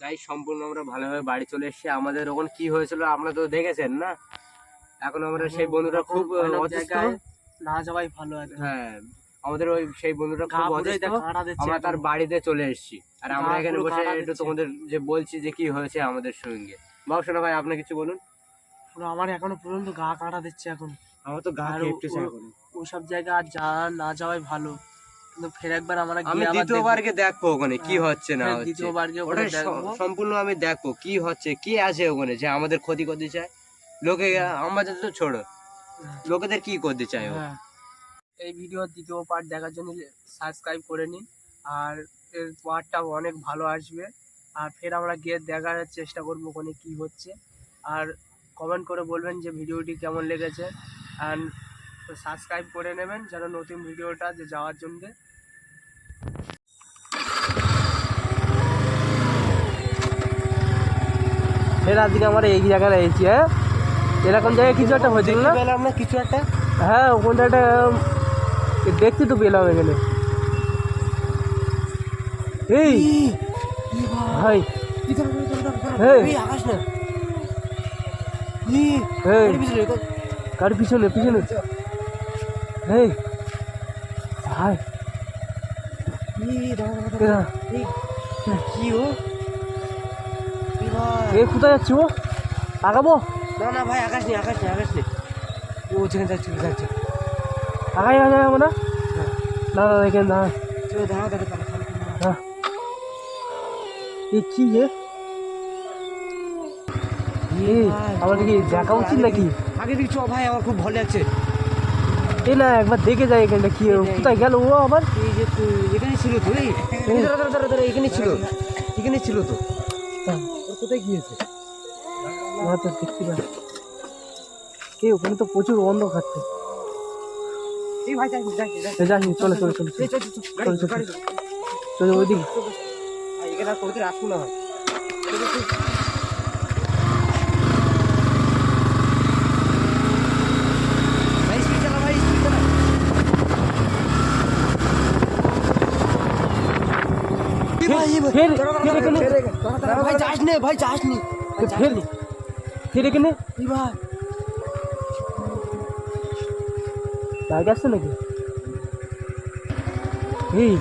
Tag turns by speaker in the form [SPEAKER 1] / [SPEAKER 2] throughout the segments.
[SPEAKER 1] গাই সম্পূর্ণ আমরা ভালোভাবে বাড়ি চলে এসেছি। আমাদের ওখানে কি হয়েছিল আপনারা তো দেখেছেন না? এখন আমরা সেই বন্ধুটা খুব
[SPEAKER 2] না যাওয়াই ভালো
[SPEAKER 1] হ্যাঁ আমাদের ওই সেই বন্ধুটা খুব অসুস্থ আমরা তার বাড়িতে চলে এসেছি। আর আমরা এখানে বসে একটু তোমাদের যে বলছি যে কি হয়েছে আমাদের সঙ্গে। বাবুসোনা ভাই আপনি কিছু বলুন।
[SPEAKER 2] আমার এখনও পর্যন্ত গা কাঁটা দিচ্ছে এখন।
[SPEAKER 1] আমার তো গা কেঁপতেছে এখন।
[SPEAKER 2] ওসব জায়গা আর যা না যাওয়াই ভালো। ফের একবার আমরা
[SPEAKER 1] আমি
[SPEAKER 2] গিয়ে আবার
[SPEAKER 1] দ্বিতীয়বার
[SPEAKER 2] দেখব।
[SPEAKER 1] ওখানে কি
[SPEAKER 2] হ্যাঁ,
[SPEAKER 1] হচ্ছে না
[SPEAKER 2] ফের
[SPEAKER 1] হচ্ছে?
[SPEAKER 2] দ্বিতীয়বার গিয়ে
[SPEAKER 1] ওটা সম্পূর্ণ আমি দেখব কি হচ্ছে কি আছে ওখানে যে আমাদের ক্ষতি করতে চায়? লোকে আমাদের তো ছোড়ো লোকেদের কি করতে চায় ও?
[SPEAKER 2] হ্যাঁ। এই ভিডিওর দ্বিতীয় পার্ট দেখার জন্য সাবস্ক্রাইব করে নিন আর এর পার্টটা অনেক ভালো আসবে। আর ফের আমরা গিয়ে দেখার চেষ্টা করব ওখানে কি হচ্ছে। আর কমেন্ট করে বলবেন যে ভিডিওটি কেমন লেগেছে। অ্যান্ড সাবস্ক্রাইব করে নেবেন যেন নতুন ভিডিওটা যে যাওয়ার জন্যে। ফের আজকে আমরা এই জায়গায় রয়েছি হ্যাঁ? এরকম জায়গায় কিছু একটা হয়েছিল না?
[SPEAKER 1] পেলাম না কিছু একটা।
[SPEAKER 2] হ্যাঁ ওখানটা একটা দেখতে তো পেলাম এখানে। এই ভাই গাড়ি পিছনে পিছনে? এই ভাই
[SPEAKER 1] কি ও
[SPEAKER 2] এ কোথায় যাচ্ছি ও? আগাবো?
[SPEAKER 1] না না ভাই আকাশ নেই আকাশ নেই আকাশ নেই। ও যেখানে যাচ্ছে যাচ্ছে।
[SPEAKER 2] আগাই আগে যাব না? না না এখানে না।
[SPEAKER 1] চলো দাঁড়াও দাঁড়াও
[SPEAKER 2] হ্যাঁ এ কি এ আমাদের কি দেখা উচিত নাকি?
[SPEAKER 1] আগে চ ভাই আমার খুব ভালো লাগছে।
[SPEAKER 2] এ না একবার দেখে যাই এখানটা কি কোথায় গেল ও আবার?
[SPEAKER 1] এই যে তুই এখানে ছিল তো এই এখানে ছিল। এখানে ছিল তো। কোথায় গিয়েছে
[SPEAKER 2] তো দেখতে পাই কে ওখানে তো প্রচুর অন্ধ খাচ্ছে চলে চলে চলে
[SPEAKER 1] চল চল চল
[SPEAKER 2] চল, ওইদিকে।
[SPEAKER 1] এখানে আর না ভাই ভাই স্পিড চালা ভাই স্পিড চালা
[SPEAKER 2] ফের ফের ফের এখানে
[SPEAKER 1] ভাই যাস নে ভাই যাস নি
[SPEAKER 2] ফের ফের এখানে
[SPEAKER 1] এই ভাই
[SPEAKER 2] বাইক আসছে নাকি এই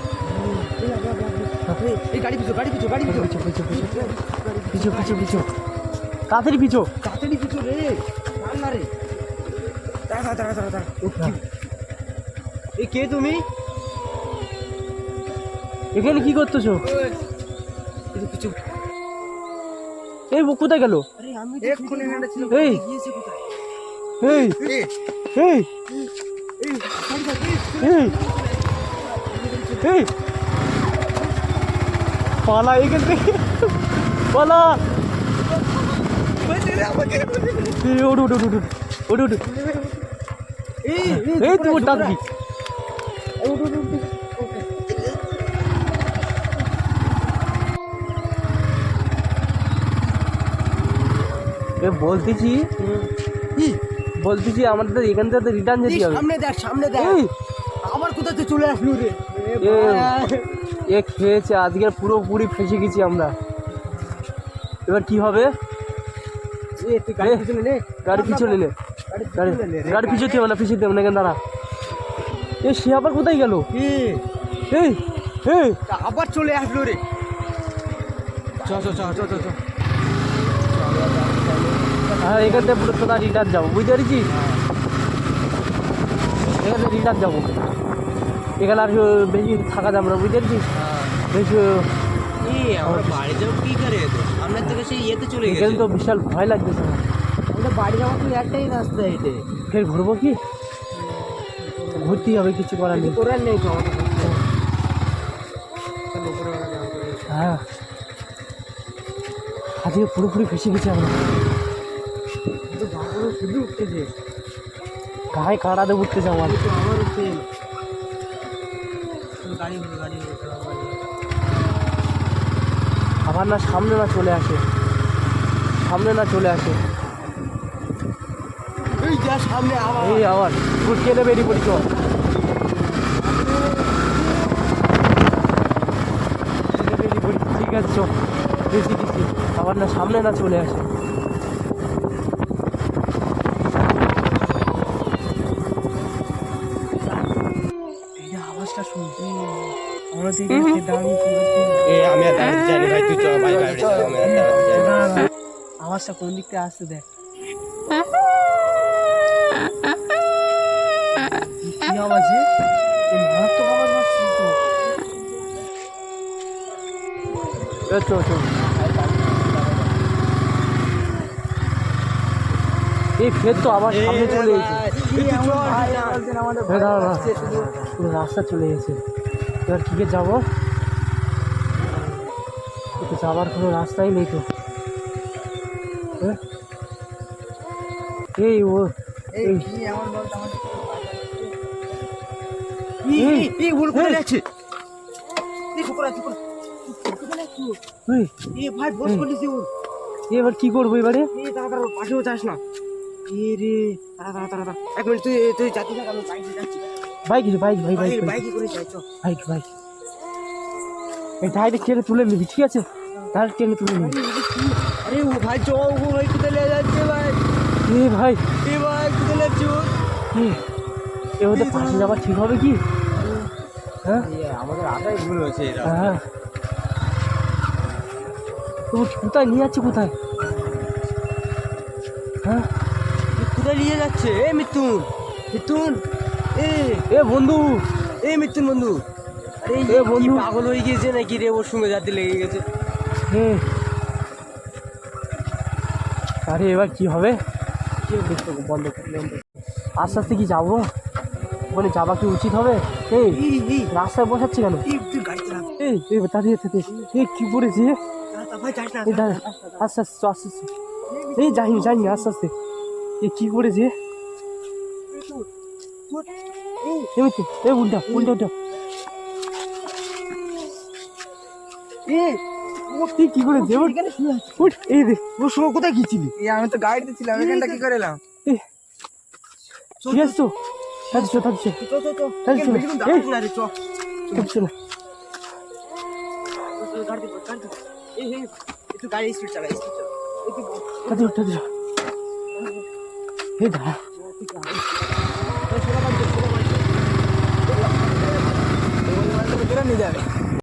[SPEAKER 1] এই গাড়ি পিছু গাড়ি পিছু গাড়ি পিছু
[SPEAKER 2] পিছু পিছু পিছু পিছু পিছু পিছু তাড়াতাড়ি পিছু
[SPEAKER 1] তাড়াতাড়ি পিছু রে না রে দাঁড়া দাঁড়া দাঁড়া দাঁড়া এই কে তুমি
[SPEAKER 2] এখানে কি করতেছো?
[SPEAKER 1] কিছু
[SPEAKER 2] এই ও কোথায় গেল? এই। এই।
[SPEAKER 1] এই।
[SPEAKER 2] এই।
[SPEAKER 1] এই।
[SPEAKER 2] পালা এখান থেকে। পালা। এই ওঠ ওঠ ওঠ ওঠ। ওঠ ওঠ।
[SPEAKER 1] এই
[SPEAKER 2] এই তুই ওর বলতেছি? বলতেছি আমাদের এখান থেকে রিটার্ন যেতে হবে।
[SPEAKER 1] সামনে দেখ সামনে দেখ। আবার কোথা থেকে চলে আসলো রে
[SPEAKER 2] এ খেয়েছে আজকে পুরোপুরি ফেসে গেছি আমরা। এবার কি হবে?
[SPEAKER 1] গাড়ি পিছনে নে।
[SPEAKER 2] গাড়ি পিছনে নে। গাড়ি
[SPEAKER 1] পিছনে নে রে,
[SPEAKER 2] গাড়ি পিছু দেবে না কেন দাঁড়া। এ সে আবার কোথায় গেল? এই এই!
[SPEAKER 1] আবার চলে আসলো রে। চ চ চ চ চ।
[SPEAKER 2] হ্যাঁ এখান থেকে পুরো সোজা রিটার্ন যাব বুঝতে পেরেছিস এখানে রিটার্ন যাব। এখানে আর বেশি থাকা যাবে না বুঝতে পেরেছিস বেশি
[SPEAKER 1] আমরা বাড়ি যাব কি করে? তো থেকে সেই ইয়েতে চলে
[SPEAKER 2] এখানে তো বিশাল ভয় লাগতেছে। আমার।
[SPEAKER 1] বাড়ি যাওয়ার তো একটাই রাস্তা
[SPEAKER 2] ফের ঘুরবো কি? ঘুরতেই হবে কিছু করার নেই।
[SPEAKER 1] করার নেই তো যাব
[SPEAKER 2] হ্যাঁ। আজকে পুরোপুরি ফেসে গেছি আমরা।
[SPEAKER 1] শুধু উঠতেছে
[SPEAKER 2] গায়ে কাঁড়াতে উঠতেছে আমার?
[SPEAKER 1] গাড়ি গাড়ি
[SPEAKER 2] না সামনে না চলে আসে। সামনে না চলে আসে।
[SPEAKER 1] এই যা সামনে আবার।
[SPEAKER 2] এই আবার। গুটকে নেবে ঠিক আছে চল। দেখি দেখি। আবার না সামনে না চলে আসে এই যে আওয়াজটা শুনতে আমরা দিকে দাঁড়িয়ে
[SPEAKER 1] এ আমি আর দাঁড়াতে চাইনি ভাই তুই চল ভাই ভাই চল আমি আর দাঁড়াতে চাইনি
[SPEAKER 2] না, না, আওয়াজটা কোন দিক থেকে আসছে দেখ। কি আওয়াজ মারাত্মক আওয়াজ তো। এই ফের তো আবার সামনে চলে এসেছে। রাস্তা চলে। গেছে এবার কী যাব? যাবার কোনো রাস্তাই নেই তো? এই ও এবার কি করব এবারে?
[SPEAKER 1] পাশেও যাস না। এ রে। এক মিনিট তুই তুই আমি যাচ্ছি।
[SPEAKER 2] বাইক বাইক ভাই বাইক
[SPEAKER 1] বাইক করে যাই চল।
[SPEAKER 2] Bike bike. এই ডাইরেক্ট টেনে তুলে নিবি ঠিক আছে? ডাইরেক্ট টেনে তুলে নিবি।
[SPEAKER 1] আরে ও ভাই চ ও ভাই কোথায় নিয়ে যাচ্ছে ভাই।
[SPEAKER 2] এ ভাই।
[SPEAKER 1] এ ভাই কোথায় যাচ্ছে ও
[SPEAKER 2] এ ওদের পাশে যাওয়া ঠিক হবে কি? হ্যাঁ?
[SPEAKER 1] আমাদের আটাই ভুল হয়েছে
[SPEAKER 2] হ্যাঁ। তুমি কোথায় নিয়ে যাচ্ছে কোথায়? হ্যাঁ?
[SPEAKER 1] কোথায় নিয়ে যাচ্ছে? এ মিথুন মিথুন। এ
[SPEAKER 2] এ বন্ধু
[SPEAKER 1] এ মিথুন বন্ধু।
[SPEAKER 2] এ
[SPEAKER 1] এ
[SPEAKER 2] বন্ধু।
[SPEAKER 1] পাগল হয়ে গিয়েছে নাকি রে? ওর সঙ্গে যাতে লেগে গেছে।
[SPEAKER 2] এ আরে এবার কি হবে? কি হবে? বন্ধ আস্তে আস্তে কি যাব? ওখানে যাওয়া কি উচিত হবে? এই
[SPEAKER 1] এই এই
[SPEAKER 2] রাস্তায় বসাচ্ছি কেন?
[SPEAKER 1] এই
[SPEAKER 2] এই এই দাঁড়িয়ে থেকে এই কি পড়েছে এই আস্তে আস্তে আস্তে আস্তে। এই যাইনি যাইনি আস্তে আস্তে। এই কি করেছে? এমনি এই উল্টা উল্টা উল্টা
[SPEAKER 1] এ
[SPEAKER 2] তুই কি করে দেব উঠ এই দে।
[SPEAKER 1] ওর সঙ্গে কোথায় গিয়েছিলি?
[SPEAKER 3] আমি তো গাড়িতে ছিলাম এখানটা কি করে এলাম?
[SPEAKER 2] ঠিক আছে তো।
[SPEAKER 1] না একটু গাড়ি স্পিড চালা স্পিড চালা। একটু
[SPEAKER 2] দাঁড়া
[SPEAKER 3] নিয়ে যাবে